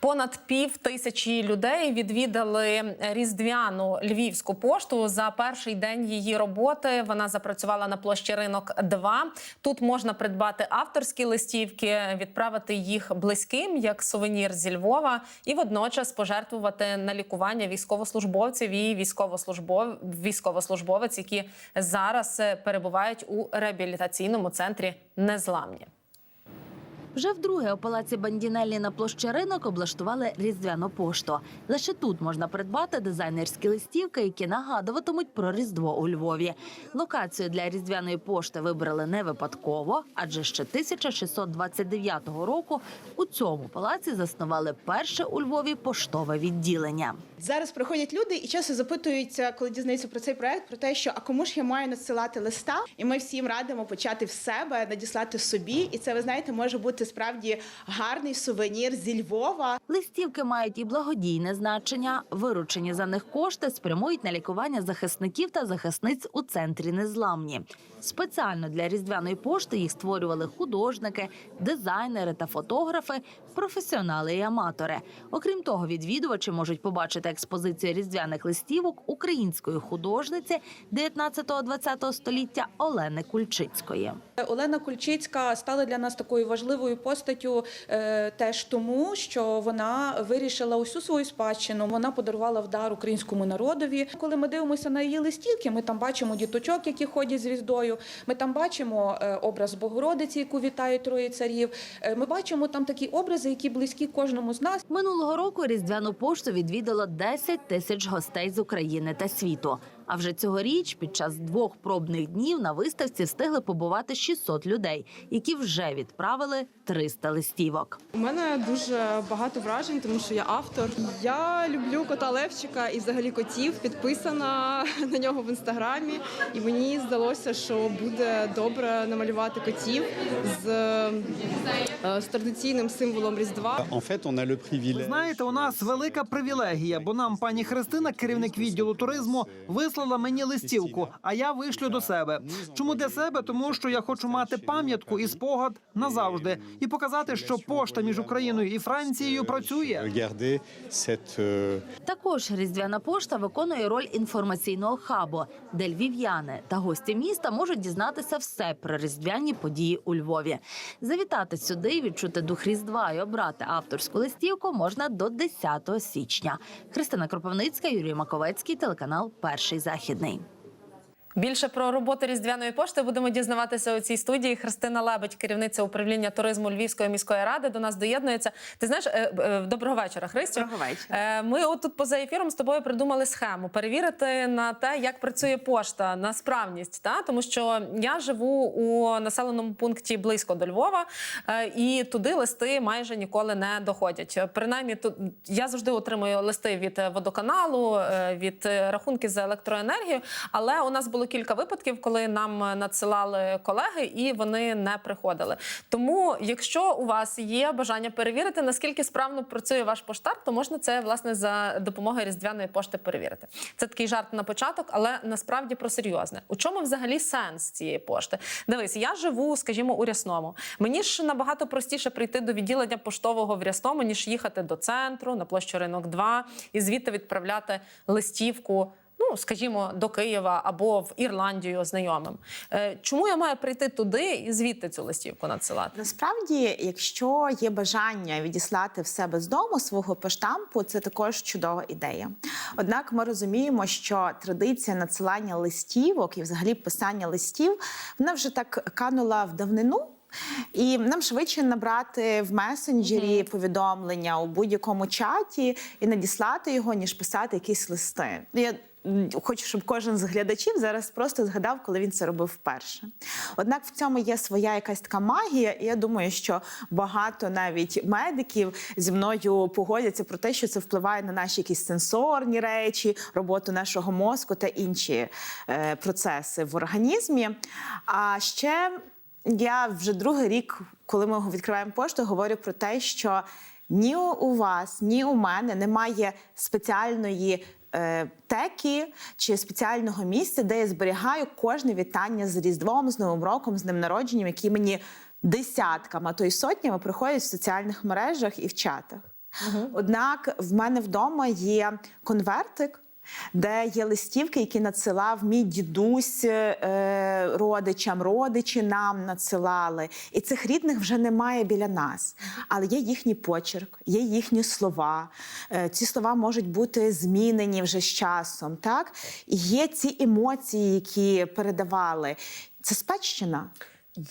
Понад пів тисячі людей відвідали різдвяну львівську пошту за перший день її роботи. Вона запрацювала на площі ринок 2. Тут можна придбати авторські листівки, відправити їх близьким як сувенір зі Львова, і водночас пожертвувати на лікування військовослужбовців і військовослужбов... військовослужбовець, які зараз е, перебувають у реабілітаційному центрі Незламні. Вже вдруге у палаці Бандінеллі на площі ринок облаштували різдвяну пошту. Лише тут можна придбати дизайнерські листівки, які нагадуватимуть про різдво у Львові. Локацію для різдвяної пошти вибрали не випадково, адже ще 1629 року у цьому палаці заснували перше у Львові поштове відділення. Зараз приходять люди і часто запитуються, коли дізнаються про цей проект, про те, що а кому ж я маю надсилати листа, і ми всім радимо почати в себе, надіслати собі. І це ви знаєте, може бути справді гарний сувенір зі Львова. Листівки мають і благодійне значення. Виручені за них кошти спрямують на лікування захисників та захисниць у центрі незламні. Спеціально для різдвяної пошти їх створювали художники, дизайнери та фотографи, професіонали і аматори. Окрім того, відвідувачі можуть побачити експозицію різдвяних листівок української художниці 19-20 століття Олени Кульчицької. Олена Кульчицька стала для нас такою важливою постаттю е, теж тому, що вона вирішила усю свою спадщину. Вона подарувала в дар українському народові. Коли ми дивимося на її листівки, ми там бачимо діточок, які ходять з різдою. Ми там бачимо е, образ Богородиці, яку вітають троє царів. Е, Ми бачимо там такі образи, які близькі кожному з нас. Минулого року різдвяну пошту відвідало 10 тисяч гостей з України та світу. А вже цьогоріч, під час двох пробних днів на виставці встигли побувати 600 людей, які вже відправили 300 листівок. У мене дуже багато вражень, тому що я автор. Я люблю кота Левчика і взагалі котів. Підписана на нього в інстаграмі. І мені здалося, що буде добре намалювати котів з, е, з традиційним символом Різдва. Знаєте, у нас велика привілегія, бо нам пані Христина, керівник відділу туризму, вислала мені листівку, а я вишлю до себе. Чому для себе? Тому що я хочу мати пам'ятку і спогад назавжди, і показати, що пошта між Україною і Францією працює. Також різдвяна пошта виконує роль інформаційного хабу, де львів'яни та гості міста можуть дізнатися все про різдвяні події у Львові. Завітати сюди, відчути дух різдва і обрати авторську листівку можна до 10 січня. Христина Кропивницька, Юрій Маковецький, телеканал Перший західний. Більше про роботу різдвяної пошти будемо дізнаватися у цій студії. Христина Лебедь, керівниця управління туризму Львівської міської ради, до нас доєднується. Ти знаєш, е, е, доброго вечора, Христю. Доброго вечора. Е, Ми от тут поза ефіром з тобою придумали схему перевірити на те, як працює пошта, на справність. Та? Тому що я живу у населеному пункті близько до Львова, і туди листи майже ніколи не доходять. Принаймні, тут я завжди отримую листи від водоканалу, від рахунків за електроенергію. Але у нас було кілька випадків, коли нам е, надсилали колеги, і вони не приходили. Тому, якщо у вас є бажання перевірити, наскільки справно працює ваш поштар, то можна це власне за допомогою різдвяної пошти перевірити. Це такий жарт на початок, але насправді про серйозне. У чому взагалі сенс цієї пошти? Дивись, я живу, скажімо, у Рясному. Мені ж набагато простіше прийти до відділення поштового в Рясному, ніж їхати до центру на площу ринок 2 і звідти відправляти листівку. Ну, скажімо, до Києва або в Ірландію знайомим. Е, Чому я маю прийти туди і звідти цю листівку надсилати? Насправді, якщо є бажання відіслати в себе з дому свого поштампу, це також чудова ідея. Однак ми розуміємо, що традиція надсилання листівок і взагалі писання листів вона вже так канула в давнину. І нам швидше набрати в месенджері повідомлення у будь-якому чаті і надіслати його, ніж писати якісь листи. Я хочу, щоб кожен з глядачів зараз просто згадав, коли він це робив вперше. Однак в цьому є своя якась така магія, і я думаю, що багато навіть медиків зі мною погодяться про те, що це впливає на наші якісь сенсорні речі, роботу нашого мозку та інші е, процеси в організмі. А ще я вже другий рік, коли ми відкриваємо пошту, говорю про те, що ні у вас, ні у мене немає спеціальної. Е, Теки чи спеціального місця, де я зберігаю кожне вітання з Різдвом, з Новим роком, з ним народженням, які мені десятками, а то й сотнями приходять в соціальних мережах і в чатах. Однак в мене вдома є конвертик. Де є листівки, які надсилав мій дідусь е, родичам, родичі нам надсилали. І цих рідних вже немає біля нас. Але є їхній почерк, є їхні слова. Е, ці слова можуть бути змінені вже з часом. Так? І є ці емоції, які передавали. Це спадщина.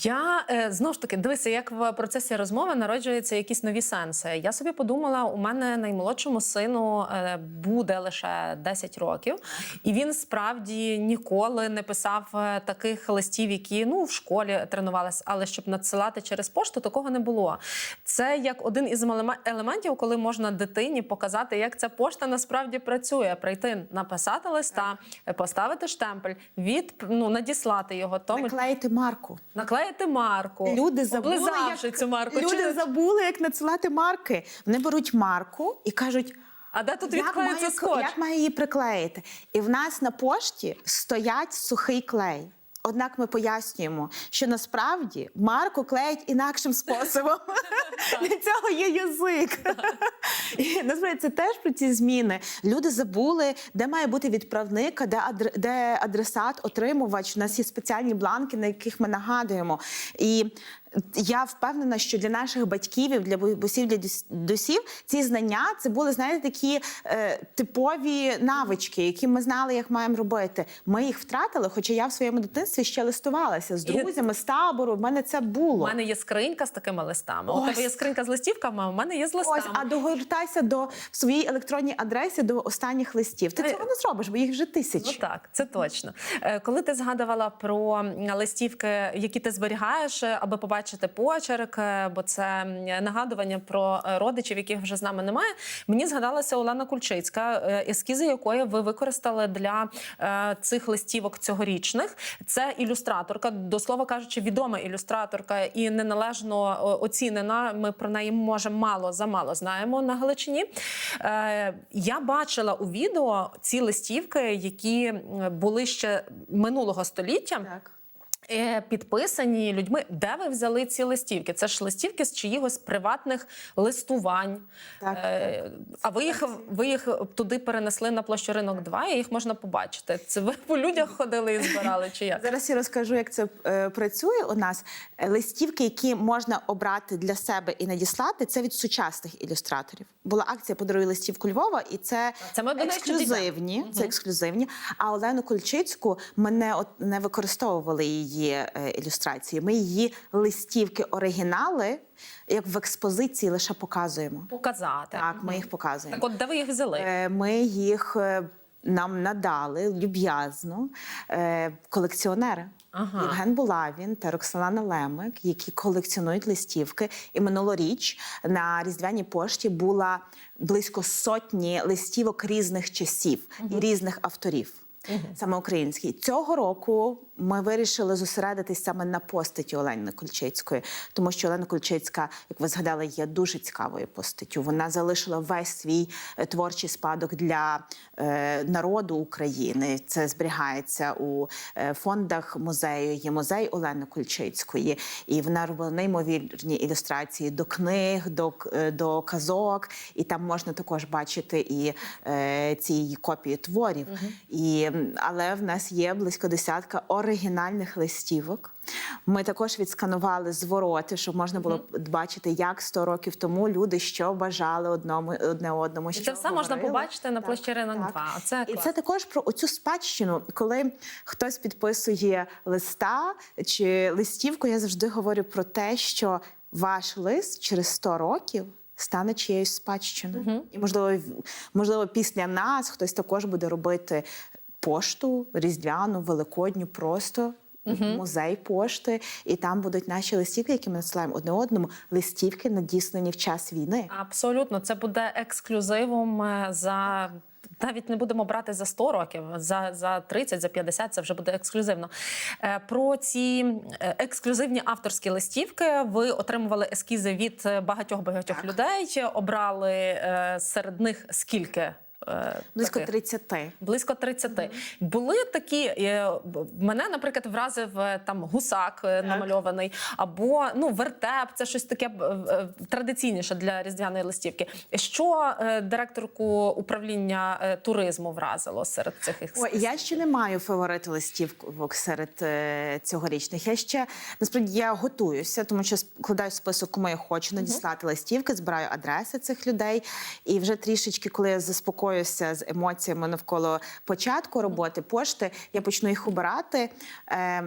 Я е, знову ж таки дивися, як в процесі розмови народжуються якісь нові сенси. Я собі подумала, у мене наймолодшому сину е, буде лише 10 років, і він справді ніколи не писав е, таких листів, які ну в школі тренувалися, але щоб надсилати через пошту, такого не було. Це як один із елементів, коли можна дитині показати, як ця пошта насправді працює. Прийти, написати листа, поставити штемпель, від ну надіслати його тому. Наклеїти марку. Наклеїти марку, Люди забули, як... цю марку. Люди Чи- забули, як надсилати марки. Вони беруть марку і кажуть. А де тут як маю, скотч? як маю її приклеїти? І в нас на пошті стоять сухий клей. Однак ми пояснюємо, що насправді марку клеять інакшим способом. Для цього є язик. І насправді це теж про ці зміни. Люди забули, де має бути відправник, де де адресат, отримувач. У нас є спеціальні бланки, на яких ми нагадуємо. І я впевнена, що для наших батьків, для бабусів, для досів ці знання це були знаєте такі е, типові навички, які ми знали, як маємо робити. Ми їх втратили, хоча я в своєму дитинстві ще листувалася з друзями, з табору. В мене це У було. мене є скринька з такими листами. У тебе є скринька з листівками, а у мене є з листами. Ось, а догортайся до своїй електронній адресі до останніх листів. Ти Е, цього не зробиш, бо їх вже тисячі. Ну так, це точно. Е, Коли ти згадувала про листівки, які ти зберігаєш, е, аби побачити почерк, е, бо це нагадування про е, родичів, яких вже з нами немає. Мені згадалася Олена Кульчицька, е, ескізи якої ви використали для цих листівок цьогорічних. Це ілюстраторка, до слова кажучи, відома ілюстраторка і неналежно оцінена. Ми про неї може мало замало знаємо на Галичині. Я бачила у відео ці листівки, які були ще минулого століття. Так. Е, Підписані людьми, де ви взяли ці листівки? Це ж листівки з чиїгось приватних листувань. Так. Е, а ви їх, ви їх туди перенесли на площу ринок 2, і їх можна побачити. Це ви по людях ходили і збирали, чи як? Зараз я розкажу, як це е, працює у нас. Листівки, які можна обрати для себе і надіслати, це від сучасних ілюстраторів. Була акція «Подаруй листівку Львова, і це, Це ми ексклюзивні. Це ексклюзивні. А Олену Кульчицьку ми не, от, не використовували її е, ілюстрації. Ми її листівки оригінали, як в експозиції, лише показуємо. Показати. Так, ми їх показуємо. Так от де ви їх взяли? Е, Ми їх е, нам надали люб'язно колекціонери. Ага. Євген Булавін та Роксолана Лемик, які колекціонують листівки. І минулоріч на різдвяній пошті була близько сотні листівок різних часів і різних авторів. Саме український цього року ми вирішили зосередитись саме на постаті Олени Кульчицької, тому що Олена Кульчицька, як ви згадали, є дуже цікавою постаттю. Вона залишила весь свій е, творчий спадок для е, народу України. Це зберігається у е, фондах музею. Є музей Олени Кульчицької, і вона робила неймовірні ілюстрації до книг, до, е, до казок. І там можна також бачити і е, ці її копії творів. І, але в нас є близько десятка оригінальних листівок. Ми також відсканували звороти, щоб можна було бачити, як 100 років тому люди що бажали одному одне одному. І що це все можна побачити на площі ринок так. 2. Оце І клас. це також про оцю спадщину, коли хтось підписує листа чи листівку. Я завжди говорю про те, що ваш лист через 100 років. Стане чиєюсь спадщиною. І можливо, можливо, після нас хтось також буде робити пошту різдвяну, великодню, просто музей пошти, і там будуть наші листівки, які ми надсилаємо одне одному. Листівки надіслані в час війни. Абсолютно, це буде ексклюзивом е, за. Навіть не будемо брати за 100 років, за, за 30, за 50 це вже буде ексклюзивно. Е, Про ці е, ексклюзивні авторські листівки ви отримували ескізи від багатьох багатьох людей. Обрали серед них скільки Близько таких? 30. Близько 30. Були такі, е, мене, наприклад, вразив е, там гусак е, намальований, або ну, вертеп, це щось таке е, традиційніше для різдвяної листівки. Що е, директорку управління е, туризму вразило серед цих Ой, я ще не маю фаворит листівок серед е, цьогорічних. Я ще насправді я готуюся, тому що складаю список, кому я хочу надіслати листівки, збираю адреси цих людей. І вже трішечки, коли я заспокоюся з емоціями навколо початку роботи пошти, я почну їх обирати. Е,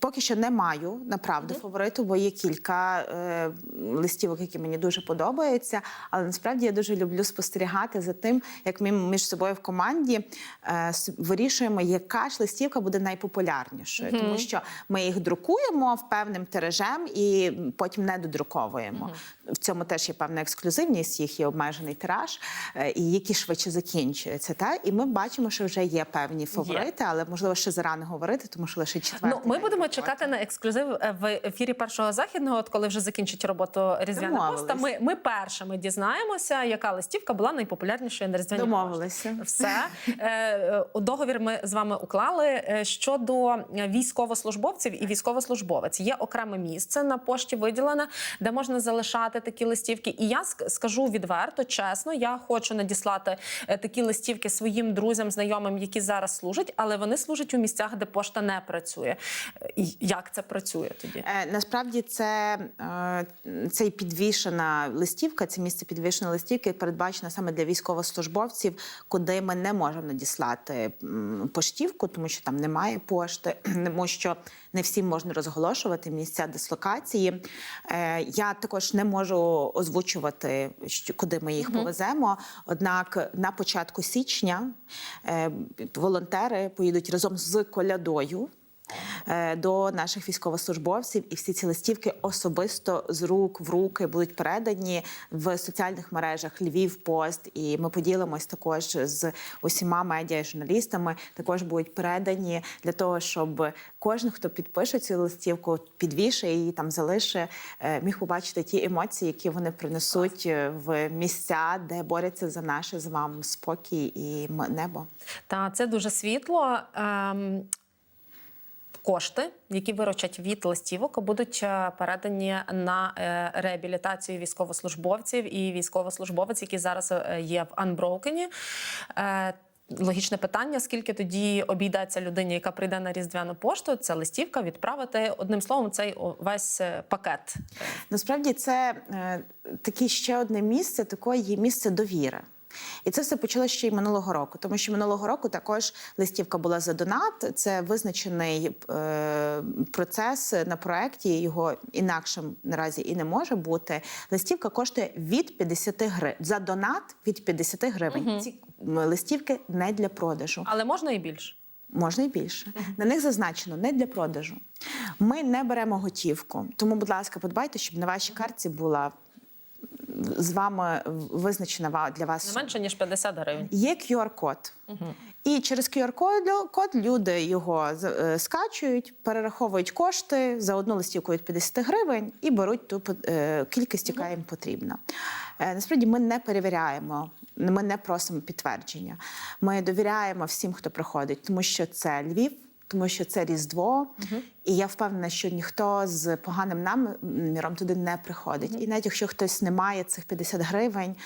поки що не маю направду фавориту, бо є кілька е, листівок, які мені дуже подобаються. Але насправді я дуже люблю спостерігати за тим, як ми між собою в команді е, вирішуємо, яка ж листівка буде найпопулярнішою, тому що ми їх друкуємо в певним тиражем і потім не додруковуємо. В цьому теж є певна ексклюзивність, їх є обмежений тираж, е, і які швидше закінчуються. Та і ми бачимо, що вже є певні фаворити, але можливо ще зарано говорити, тому що лише четвертий. Ну, ми будемо роботи. чекати на ексклюзив е, в ефірі першого західного, от коли вже закінчить роботу Різдвяна Домовились. поста. Ми, ми першими дізнаємося, яка листівка була найпопулярнішою на Різдвяній пошті. Все Е, е, договір ми з вами уклали щодо військовослужбовців і військовослужбовець. Є окреме місце на пошті виділене, де можна залишати такі листівки. І я скажу відверто, чесно, я хочу надіслати такі листівки своїм друзям, знайомим, які зараз служать, але вони служать у місцях, де пошта не працює. Е, Як це працює тоді? Е, Насправді це е, цей підвішена листівка, це місце підвішеної листівки передбачено саме для військовослужбовців, куди ми не можемо надіслати поштівку, тому що там немає пошти, тому що не всім можна розголошувати місця дислокації. Е, Я також не можу озвучувати, куди ми їх повеземо. Однак на початку січня е, волонтери поїдуть разом з колядою до наших військовослужбовців, і всі ці листівки особисто з рук в руки будуть передані в соціальних мережах Львів Пост. І ми поділимось також з усіма медіа і журналістами. Також будуть передані для того, щоб кожен, хто підпише цю листівку, підвішає її там, залише, е, міг побачити ті емоції, які вони принесуть е, в місця, де борються за наше з вами спокій і небо. Та це дуже світло. Кошти, які виручать від листівок, будуть е, передані на е, реабілітацію військовослужбовців і військовослужбовець, які зараз е, є в Анброукені. Логічне питання: скільки тоді обійдеться людині, яка прийде на різдвяну пошту? Це листівка відправити одним словом, цей весь пакет. Насправді це таке ще одне місце, такої місце довіри. І це все почалося ще й минулого року, тому що минулого року також листівка була за донат. Це визначений е, процес на проєкті. Його інакшим наразі і не може бути. Листівка коштує від 50 гривень. За донат від 50 гривень. Ці листівки не для продажу. Але можна і більше. Можна і більше. На них зазначено не для продажу. Ми не беремо готівку. Тому, будь ласка, подбайте, щоб на вашій картці була з вами визначена для вас. Не менше ніж 50 гривень. Є QR-код. І через QR-код код люди його е, скачують, перераховують кошти за одну листівку від 50 гривень і беруть ту е, кількість, яка їм потрібна. Е, Насправді ми не перевіряємо, ми не просимо підтвердження. Ми довіряємо всім, хто приходить, тому що це Львів. Тому що це Різдво, і я впевнена, що ніхто з поганим наміром туди не приходить. І навіть якщо хтось не має цих 50 гривень,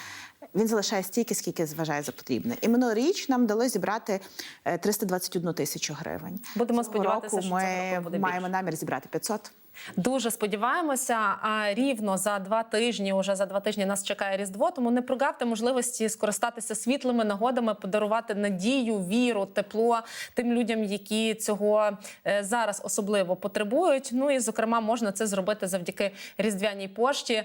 він залишає стільки, скільки зважає за потрібне. І минулоріч нам вдалося зібрати е, 321 тисячу гривень. Будемо Цього сподіватися, року що ми цього року буде маємо більше. намір зібрати 500. Дуже сподіваємося. А рівно за два тижні, уже за два тижні нас чекає Різдво. Тому не прогавте можливості скористатися світлими нагодами, подарувати надію, віру, тепло тим людям, які цього е, зараз особливо потребують. Ну і зокрема, можна це зробити завдяки різдвяній пошті.